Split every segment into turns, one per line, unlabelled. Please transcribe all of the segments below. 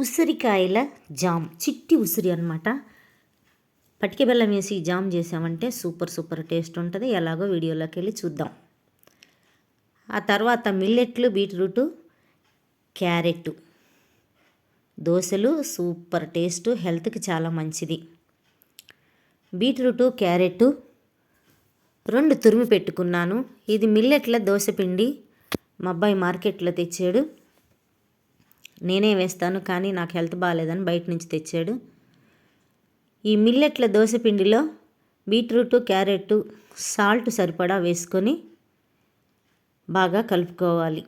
ఉసిరికాయల జామ్ చిట్టి ఉసిరి అనమాట పటిక బెల్లం వేసి జామ్ చేసామంటే సూపర్ సూపర్ టేస్ట్ ఉంటుంది. ఎలాగో వీడియోలోకి వెళ్ళి చూద్దాం. ఆ తర్వాత మిల్లెట్లు బీట్రూటు క్యారెట్ దోశలు సూపర్ టేస్ట్ హెల్త్కి చాలా మంచిది. బీట్రూటు క్యారెట్ రెండు తురిమి పెట్టుకున్నాను. ఇది మిల్లెట్ల దోశ పిండి మా అబ్బాయి మార్కెట్లో తెచ్చాడు. నేనే వేస్తాను కానీ నాకు హెల్త్ బాగాలేదని బయట నుంచి తెచ్చాడు. ఈ మిల్లెట్ల దోశపిండిలో బీట్రూట్ క్యారెట్ సాల్ట్ సరిపడా వేసుకొని బాగా కలుపుకోవాలి.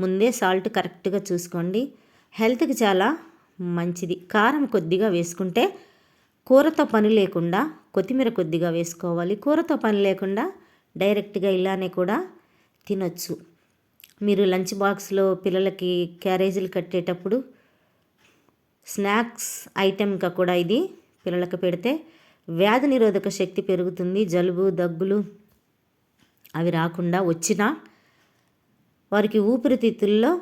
ముందే సాల్ట్ కరెక్ట్గా చూసుకోండి. హెల్త్కి చాలా మంచిది. కారం కొద్దిగా వేసుకుంటే కూరతో పని లేకుండా కొత్తిమీర కొద్దిగా వేసుకోవాలి. కూరతో పని లేకుండా డైరెక్ట్గా ఇలానే కూడా తినొచ్చు. మీరు లంచ్ బాక్స్లో పిల్లలకి క్యారేజీలు కట్టేటప్పుడు స్నాక్స్ ఐటెంగా కూడా ఇది పిల్లలకు పెడితే వ్యాధి నిరోధక శక్తి పెరుగుతుంది జలుబు దగ్గులు అవి రాకుండా వచ్చినా వారికి ఊపిరితిత్తుల్లో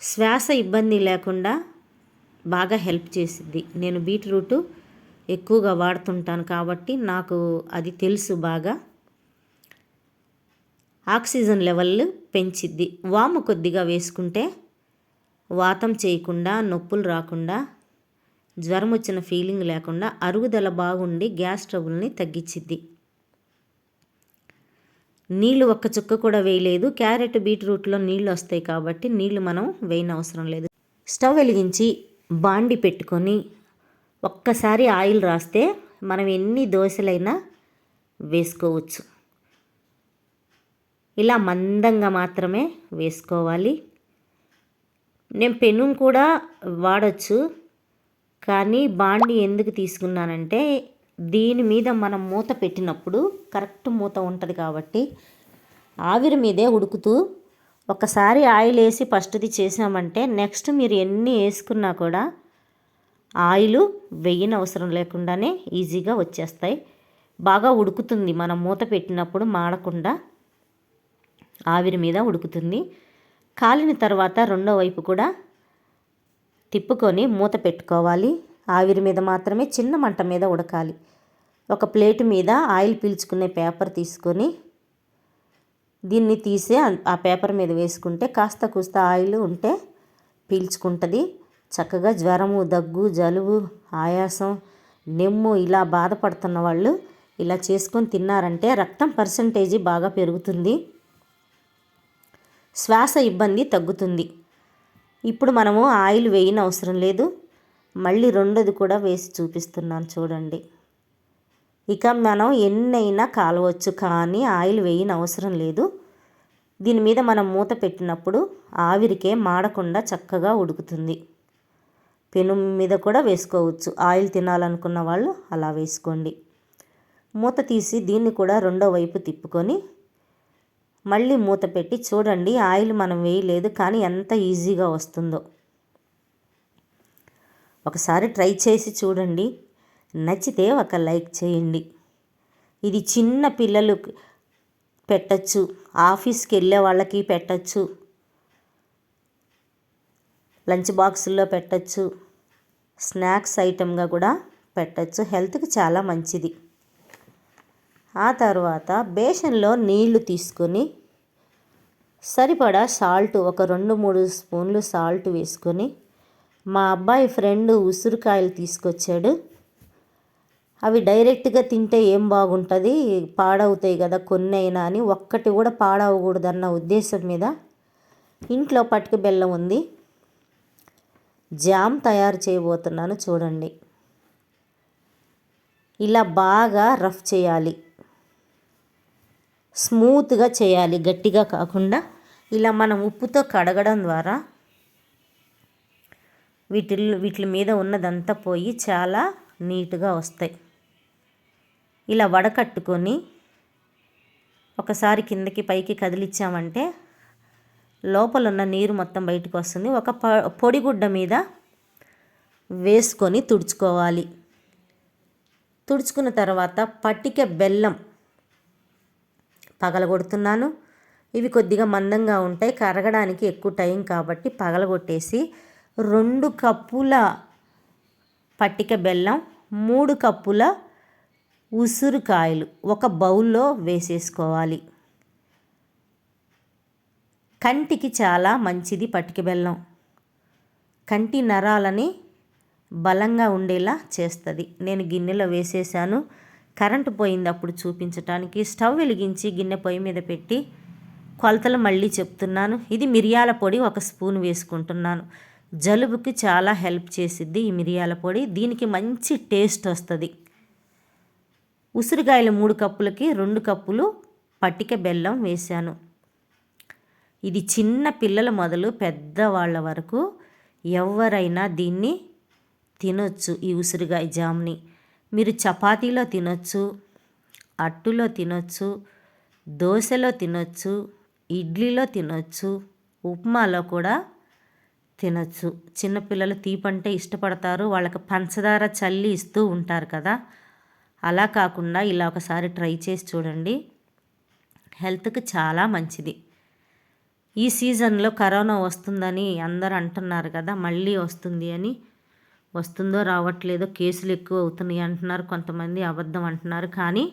శ్వాస ఇబ్బంది లేకుండా బాగా హెల్ప్ చేసిద్ది. నేను బీట్రూటు ఎక్కువగా వాడుతుంటాను కాబట్టి నాకు అది తెలుసు బాగా. ఆక్సిజన్ లెవెల్ పెంచిద్ది. వాము కొద్దిగా వేసుకుంటే వాతం చేయకుండా నొప్పులు రాకుండా జ్వరం వచ్చిన ఫీలింగ్ లేకుండా అరుగుదల బాగుండి గ్యాస్ ట్రబుల్ని తగ్గించిద్ది నీళ్ళు ఒక్క చుక్క కూడా వేయలేదు. క్యారెట్ బీట్రూట్లో నీళ్ళు వస్తాయి కాబట్టి నీళ్ళు మనం వేయనవసరం అవసరం లేదు. స్టవ్ వెలిగించి బాండి పెట్టుకొని ఒక్కసారి ఆయిల్ రాస్తే మనం ఎన్ని దోశలైనా వేసుకోవచ్చు. ఇలా మందంగా మాత్రమే వేసుకోవాలి. నేను పెను కూడా వాడచ్చు కానీ బాండి ఎందుకు తీసుకున్నానంటే దీని మీద మనం మూత పెట్టినప్పుడు కరెక్ట్ మూత ఉంటుంది కాబట్టి ఆవిరి మీదే ఉడుకుతూ ఒకసారి ఆయిల్ వేసి ఫస్ట్ది చేసామంటే నెక్స్ట్ మీరు ఎన్ని వేసుకున్నా కూడా ఆయిల్ వెయ్యిన అవసరం లేకుండానే ఈజీగా వచ్చేస్తాయి. బాగా ఉడుకుతుంది మనం మూత పెట్టినప్పుడు మాడకుండా ఆవిరి మీద ఉడుకుతుంది. కాలిన తర్వాత రెండో వైపు కూడా తిప్పుకొని మూత పెట్టుకోవాలి. ఆవిరి మీద మాత్రమే చిన్న మంట మీద ఉడకాలి. ఒక ప్లేట్ మీద ఆయిల్ పీల్చుకునే పేపర్ తీసుకొని దీన్ని తీసే ఆ పేపర్ మీద వేసుకుంటే కాస్త కూస్త ఆయిల్ ఉంటే పీల్చుకుంటుంది. చక్కగా జ్వరము దగ్గు జలుబు ఆయాసం నెమ్ము ఇలా బాధపడుతున్న వాళ్ళు ఇలా చేసుకొని తిన్నారంటే రక్తం పర్సంటేజీ బాగా పెరుగుతుంది. శ్వాస ఇబ్బంది తగ్గుతుంది. ఇప్పుడు మనము ఆయిల్ వేయని అవసరం లేదు. మళ్ళీ రెండోది కూడా వేసి చూపిస్తున్నాను చూడండి. ఇక మనం ఎన్నైనా కాలవచ్చు కానీ ఆయిల్ వేయని అవసరం లేదు. దీని మీద మనం మూత పెట్టినప్పుడు ఆవిరికే మాడకుండా చక్కగా ఉడుకుతుంది. పెను మీద కూడా వేసుకోవచ్చు. ఆయిల్ తినాలనుకున్న వాళ్ళు అలా వేసుకోండి. మూత తీసి దీన్ని కూడా రెండో వైపు తిప్పుకొని మళ్ళీ మూత పెట్టి చూడండి ఆయిల్ మనం వేయలేదు కానీ ఎంత ఈజీగా వస్తుందో. ఒకసారి ట్రై చేసి చూడండి. నచ్చితే ఒక లైక్ చేయండి. ఇది చిన్న పిల్లలు పెట్టచ్చు ఆఫీస్కి వెళ్ళే వాళ్ళకి పెట్టచ్చు లంచ్ బాక్సుల్లో పెట్టచ్చు స్నాక్స్ ఐటెంగా కూడా పెట్టచ్చు. హెల్త్కి చాలా మంచిది. ఆ తర్వాత బేషన్లో నీళ్ళు తీసుకొని సరిపడా సాల్ట్ ఒక రెండు మూడు స్పూన్లు సాల్ట్ వేసుకొని మా అబ్బాయి ఫ్రెండ్ ఉసిరికాయలు తీసుకొచ్చాడు. అవి డైరెక్ట్గా తింటే ఏం బాగుంటుంది? పాడవుతాయి కదా కొన్ని అయినా అని ఒక్కటి కూడా పాడవకూడదన్న ఉద్దేశం మీద ఇంట్లో పట్టుకు బెల్లం ఉంది. జామ్ తయారు చేయబోతున్నాను చూడండి. ఇలా బాగా రఫ్ చేయాలి. స్మూత్గా చేయాలి గట్టిగా కాకుండా ఇలా మనం ఉప్పుతో కడగడం ద్వారా వీటి వీటి మీద ఉన్నదంతా పోయి చాలా నీట్గా వస్తాయి. ఇలా వడకట్టుకొని ఒకసారి కిందకి పైకి కదిలిచ్చామంటే లోపల ఉన్న నీరు మొత్తం బయటకు వస్తుంది. ఒక పొడిగుడ్డ మీద వేసుకొని తుడుచుకోవాలి. తుడుచుకున్న తర్వాత పట్టిక బెల్లం పగలగొడుతున్నాను. ఇవి కొద్దిగా మందంగా ఉంటాయి. కరగడానికి ఎక్కువ టైం కాబట్టి పగలగొట్టేసి రెండు కప్పుల పట్టిక బెల్లం మూడు కప్పుల ఉసురుకాయలు ఒక బౌల్లో వేసేసుకోవాలి. కంటికి చాలా మంచిది పట్టిక బెల్లం. కంటి నరాలని బలంగా ఉండేలా చేస్తుంది. నేను గిన్నెలో వేసేసాను. కరెంటు పోయింది అప్పుడు చూపించడానికి స్టవ్ వెలిగించి గిన్నె పొయ్యి మీద పెట్టి కొలతలు మళ్ళీ చెప్తున్నాను. ఇది మిరియాల పొడి ఒక స్పూన్ వేసుకుంటున్నాను. జలుబుకి చాలా హెల్ప్ చేసిద్ది ఈ మిరియాల పొడి. దీనికి మంచి టేస్ట్ వస్తుంది. ఉసిరికాయలు మూడు కప్పులకి రెండు కప్పులు పట్టిక బెల్లం వేశాను. ఇది చిన్న పిల్లల మొదలు పెద్దవాళ్ళ వరకు ఎవరైనా దీన్ని తినొచ్చు ఈ ఉసిరికాయ జామ్ని. మీరు చపాతీలో తినొచ్చు అట్టులో తినొచ్చు దోశలో తినొచ్చు ఇడ్లీలో తినొచ్చు ఉప్మాలో కూడా తినొచ్చు. చిన్నపిల్లలు తీపంటే ఇష్టపడతారు. వాళ్ళకి పంచదార చల్లి ఇస్తూ ఉంటారు కదా. అలా కాకుండా ఇలా ఒకసారి ట్రై చేసి చూడండి. హెల్త్కి చాలా మంచిది. ఈ సీజన్లో కరోనా వస్తుందని అందరు అంటున్నారు కదా మళ్ళీ వస్తుంది అని. వస్తుందో రావట్లేదో కేసులు ఎక్కువ అవుతున్నాయి అంటున్నారు కొంతమంది అబద్ధం అంటున్నారు. కానీ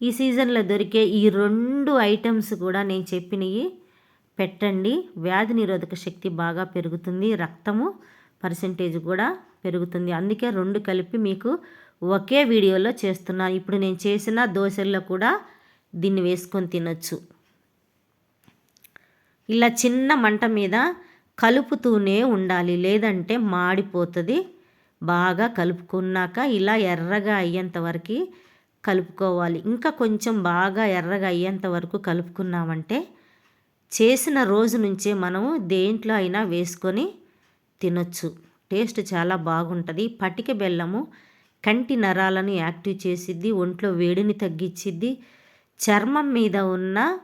ఈ సీజన్లో దొరికే ఈ రెండు ఐటమ్స్ కూడా నేను చెప్పినవి పెట్టండి. వ్యాధి నిరోధక శక్తి బాగా పెరుగుతుంది రక్తము పర్సంటేజ్ కూడా పెరుగుతుంది. అందుకే రెండు కలిపి మీకు ఒకే వీడియోలో చేస్తున్నా. ఇప్పుడు నేను చేసిన దోశల్లో కూడా దీన్ని వేసుకొని తినొచ్చు. ఇలా చిన్న మంట మీద కలుపుతూనే ఉండాలి. లేదంటే మాడిపోతుంది. బాగా కలుపుకున్నాక ఇలా ఎర్రగా అయ్యేంత వరకు కలుపుకోవాలి. ఇంకా కొంచెం బాగా ఎర్రగా అయ్యేంత వరకు కలుపుకున్నామంటే చేసిన రోజు నుంచే మనము దేంట్లో అయినా వేసుకొని తినొచ్చు. టేస్ట్ చాలా బాగుంటుంది. పటిక బెల్లము కంటి నరాలను యాక్టివ్ చేసిద్ది ఒంట్లో వేడిని తగ్గించిద్ది చర్మం మీద ఉన్న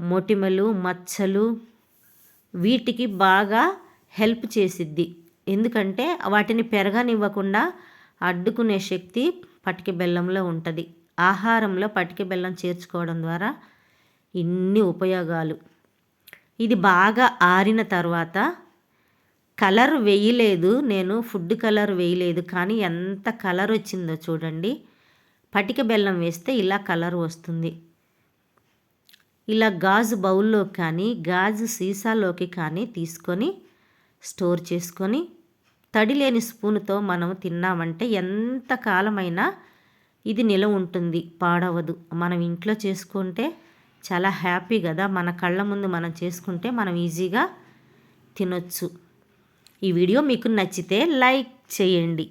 మొటిమలు మచ్చలు వీటికి బాగా హెల్ప్ చేసిద్ది. ఎందుకంటే వాటిని పెరగనివ్వకుండా అడ్డుకునే శక్తి పటిక బెల్లంలో ఉంటుంది. ఆహారంలో పటిక బెల్లం చేర్చుకోవడం ద్వారా ఇన్ని ఉపయోగాలు. ఇది బాగా ఆరిన తర్వాత కలర్ వేయలేదు. నేను ఫుడ్ కలర్ వేయలేదు. కానీ ఎంత కలర్ వచ్చిందో చూడండి. పటిక బెల్లం వేస్తే ఇలా కలర్ వస్తుంది. ఇలా గాజు బౌల్లో కానీ గాజు సీసాలోకి కానీ తీసుకొని స్టోర్ చేసుకొని తడి లేని స్పూన్తో మనం తిన్నామంటే ఎంత కాలమైనా ఇది నిలవ ఉంటుంది పాడవదు. మనం ఇంట్లో చేసుకుంటే చాలా హ్యాపీ కదా. మన కళ్ళ ముందు మనం చేసుకుంటే మనం ఈజీగా తినొచ్చు. ఈ వీడియో మీకు నచ్చితే లైక్ చేయండి.